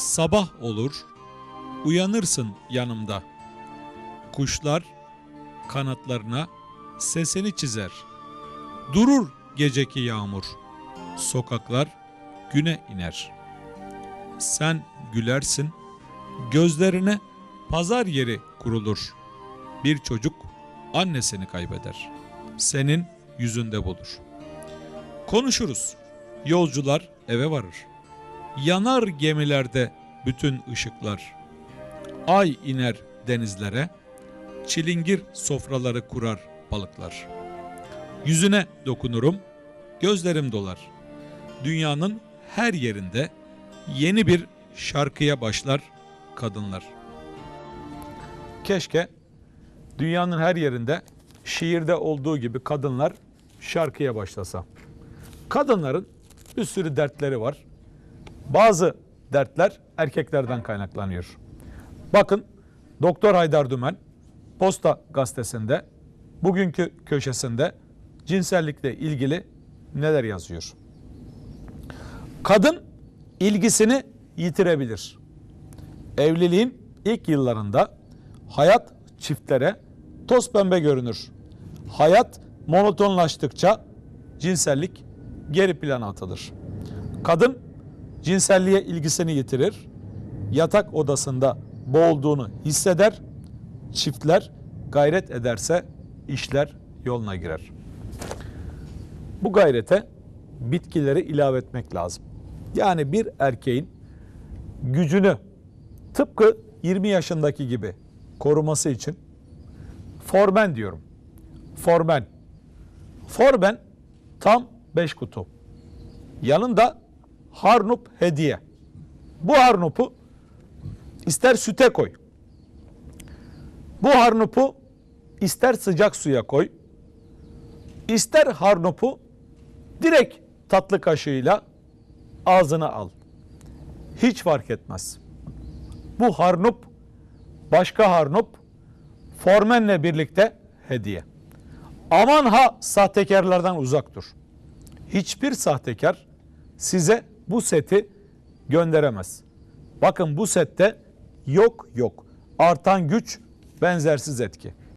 Sabah olur, uyanırsın yanımda. Kuşlar kanatlarına sesini çizer. Durur geceki yağmur. Sokaklar güne iner. Sen gülersin, gözlerine pazar yeri kurulur. Bir çocuk annesini kaybeder. Senin yüzünde bulur. Konuşuruz. Yolcular eve varır. Yanar gemilerde bütün ışıklar. Ay iner denizlere. Çilingir sofraları kurar balıklar. Yüzüne dokunurum, gözlerim dolar. Dünyanın her yerinde yeni bir şarkıya başlar kadınlar. Keşke dünyanın her yerinde şiirde olduğu gibi kadınlar şarkıya başlasa. Kadınların bir sürü dertleri var. Bazı dertler erkeklerden kaynaklanıyor. Bakın Doktor Haydar Dümen Posta gazetesinde bugünkü köşesinde cinsellikle ilgili neler yazıyor? Kadın ilgisini yitirebilir. Evliliğin ilk yıllarında hayat çiftlere toz pembe görünür. Hayat monotonlaştıkça cinsellik geri plana atılır. Kadın cinselliğe ilgisini yitirir. Yatak odasında boğulduğunu hisseder. Çiftler gayret ederse işler yoluna girer. Bu gayrete bitkileri ilave etmek lazım. Yani bir erkeğin gücünü tıpkı 20 yaşındaki gibi koruması için formen diyorum. Formen. Formen tam 5 kutu. Yanında harnup hediye. Bu harnupu ister süte koy. Bu harnupu ister sıcak suya koy. İster harnupu direkt tatlı kaşığıyla ağzına al. Hiç fark etmez. Bu harnup başka harnup formenle birlikte hediye. Aman ha sahtekarlardan uzak dur. Hiçbir sahtekar size bu seti gönderemez. Bakın bu sette yok yok artan güç benzersiz etki.